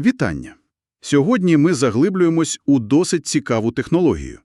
Вітання! Сьогодні ми заглиблюємось у досить цікаву технологію.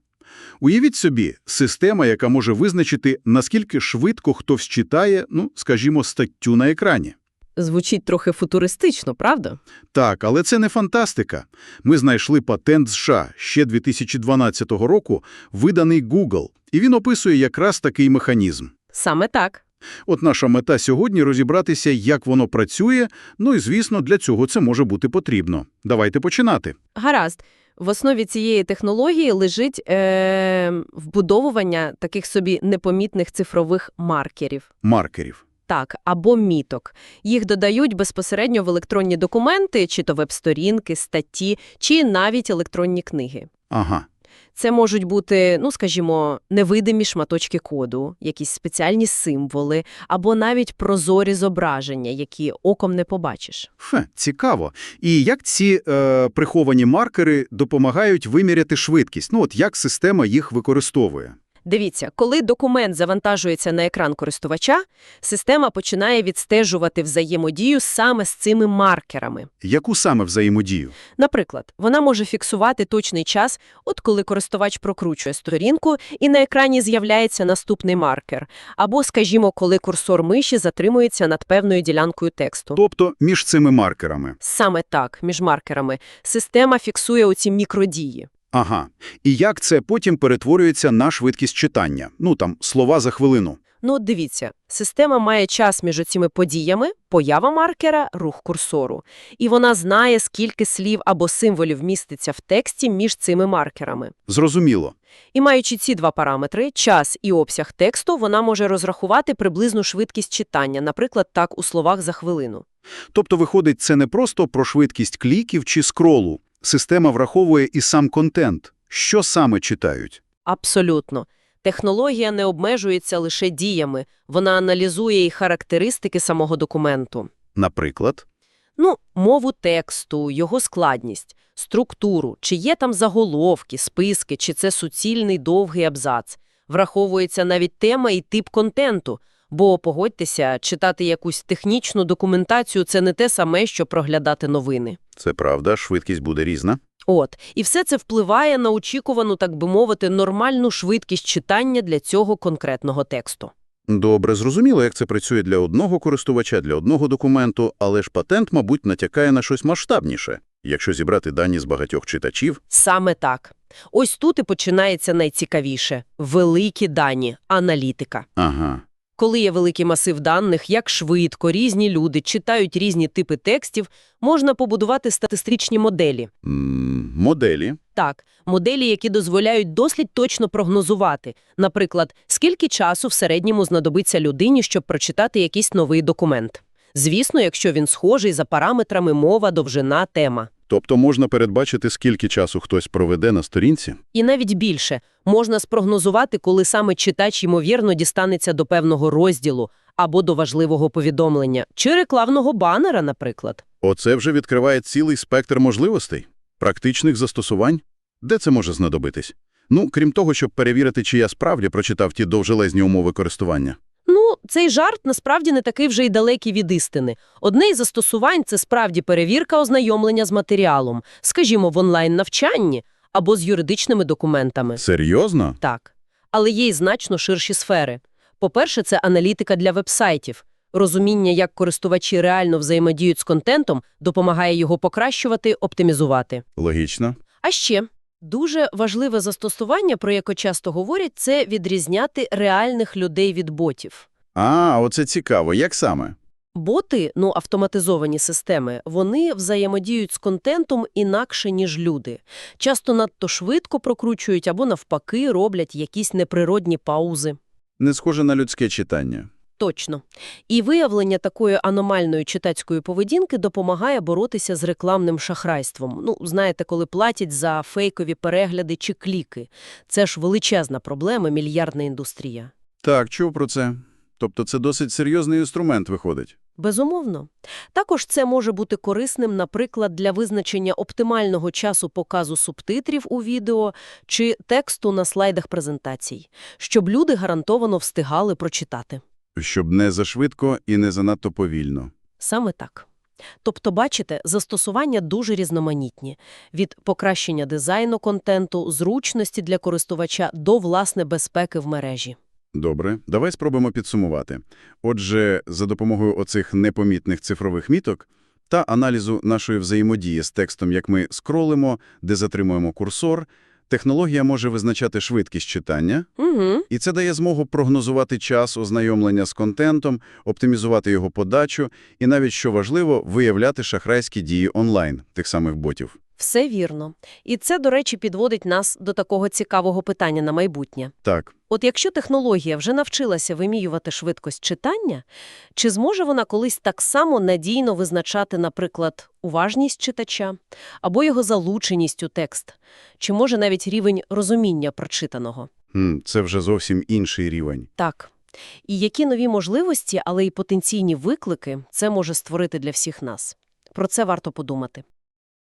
Уявіть собі, система, яка може визначити, наскільки швидко хтось читає, ну, скажімо, статтю на екрані. Звучить трохи футуристично, правда? Так, але це не фантастика. Ми знайшли патент США ще 2012 року, виданий Google, і він описує якраз такий механізм. Саме так. От наша мета сьогодні – розібратися, як воно працює, ну і, звісно, для цього це може бути потрібно. Давайте починати. Гаразд. В основі цієї технології лежить е, вбудовування таких собі непомітних цифрових маркерів. Маркерів. Так, або міток. Їх додають безпосередньо в електронні документи, чи то веб-сторінки, статті, чи навіть електронні книги. Ага. Це можуть бути, ну, скажімо, невидимі шматочки коду, якісь спеціальні символи, або навіть прозорі зображення, які оком не побачиш. Фе, цікаво. І як ці е, приховані маркери допомагають виміряти швидкість? Ну от як система їх використовує? Дивіться, коли документ завантажується на екран користувача, система починає відстежувати взаємодію саме з цими маркерами. Яку саме взаємодію? Наприклад, вона може фіксувати точний час, от коли користувач прокручує сторінку, і на екрані з'являється наступний маркер, або, скажімо, коли курсор миші затримується над певною ділянкою тексту. Тобто між цими маркерами. Саме так, між маркерами, система фіксує оці мікродії. Ага. І як це потім перетворюється на швидкість читання? Ну там, слова за хвилину. Ну, от дивіться, система має час між оціми подіями, поява маркера, рух курсору. І вона знає, скільки слів або символів міститься в тексті між цими маркерами. Зрозуміло. І маючи ці два параметри, час і обсяг тексту, вона може розрахувати приблизну швидкість читання, наприклад, так у словах за хвилину. Тобто, виходить, це не просто про швидкість кліків чи скролу. Система враховує і сам контент. Що саме читають? Абсолютно. Технологія не обмежується лише діями, вона аналізує і характеристики самого документу. Наприклад? Ну, мову тексту, його складність, структуру, чи є там заголовки, списки, чи це суцільний довгий абзац. Враховується навіть тема і тип контенту, бо, погодьтеся, читати якусь технічну документацію – це не те саме, що проглядати новини. Це правда, швидкість буде різна. От, і все це впливає на очікувану, так би мовити, нормальну швидкість читання для цього конкретного тексту. Добре, зрозуміло, як це працює для одного користувача, для одного документу, але ж патент, мабуть, натякає на щось масштабніше. Якщо зібрати дані з багатьох читачів, Саме так. Ось тут і починається найцікавіше – великі дані, аналітика. ага, Коли є великий масив даних, як швидко різні люди читають різні типи текстів, можна побудувати статистичні моделі. М, моделі. Так, моделі, які дозволяють дослід точно прогнозувати. Наприклад, скільки часу в середньому знадобиться людині, щоб прочитати якийсь новий документ. Звісно, якщо він схожий за параметрами мова, довжина, тема. Тобто можна передбачити, скільки часу хтось проведе на сторінці? І навіть більше можна спрогнозувати, коли саме читач ймовірно дістанеться до певного розділу або до важливого повідомлення, чи рекламного банера, наприклад. Оце вже відкриває цілий спектр можливостей, практичних застосувань. Де це може знадобитись? Ну, крім того, щоб перевірити, чи я справді прочитав ті довжелезні умови користування. Цей жарт насправді не такий вже й далекий від істини. Одне із застосувань – це справді перевірка ознайомлення з матеріалом, скажімо, в онлайн-навчанні або з юридичними документами. Серйозно? Так. Але є й значно ширші сфери. По-перше, це аналітика для вебсайтів. Розуміння, як користувачі реально взаємодіють з контентом, допомагає його покращувати, оптимізувати. Логічно. А ще дуже важливе застосування, про яке часто говорять, це відрізняти реальних людей від ботів. А, оце цікаво. Як саме? Боти, ну автоматизовані системи, вони взаємодіють з контентом інакше, ніж люди. Часто надто швидко прокручують або навпаки роблять якісь неприродні паузи. Не схоже на людське читання. Точно. І виявлення такої аномальної читацької поведінки допомагає боротися з рекламним шахрайством. Ну, знаєте, коли платять за фейкові перегляди чи кліки. Це ж величезна проблема, мільярдна індустрія. Так, чув про це. Тобто це досить серйозний інструмент виходить. Безумовно. Також це може бути корисним, наприклад, для визначення оптимального часу показу субтитрів у відео чи тексту на слайдах презентацій, щоб люди гарантовано встигали прочитати. Щоб не зашвидко і не занадто повільно. Саме так. Тобто, бачите, застосування дуже різноманітні. Від покращення дизайну контенту, зручності для користувача до, власне, безпеки в мережі. Добре, давай спробуємо підсумувати. Отже, за допомогою оцих непомітних цифрових міток та аналізу нашої взаємодії з текстом, як ми скролимо, де затримуємо курсор, технологія може визначати швидкість читання, Угу. і це дає змогу прогнозувати час ознайомлення з контентом, оптимізувати його подачу і навіть, що важливо, виявляти шахрайські дії онлайн тих самих ботів. Все вірно. І це, до речі, підводить нас до такого цікавого питання на майбутнє. Так, От якщо технологія вже навчилася виміювати швидкость читання, чи зможе вона колись так само надійно визначати, наприклад, уважність читача або його залученість у текст? Чи може навіть рівень розуміння прочитаного? Це вже зовсім інший рівень. Так. І які нові можливості, але й потенційні виклики це може створити для всіх нас? Про це варто подумати.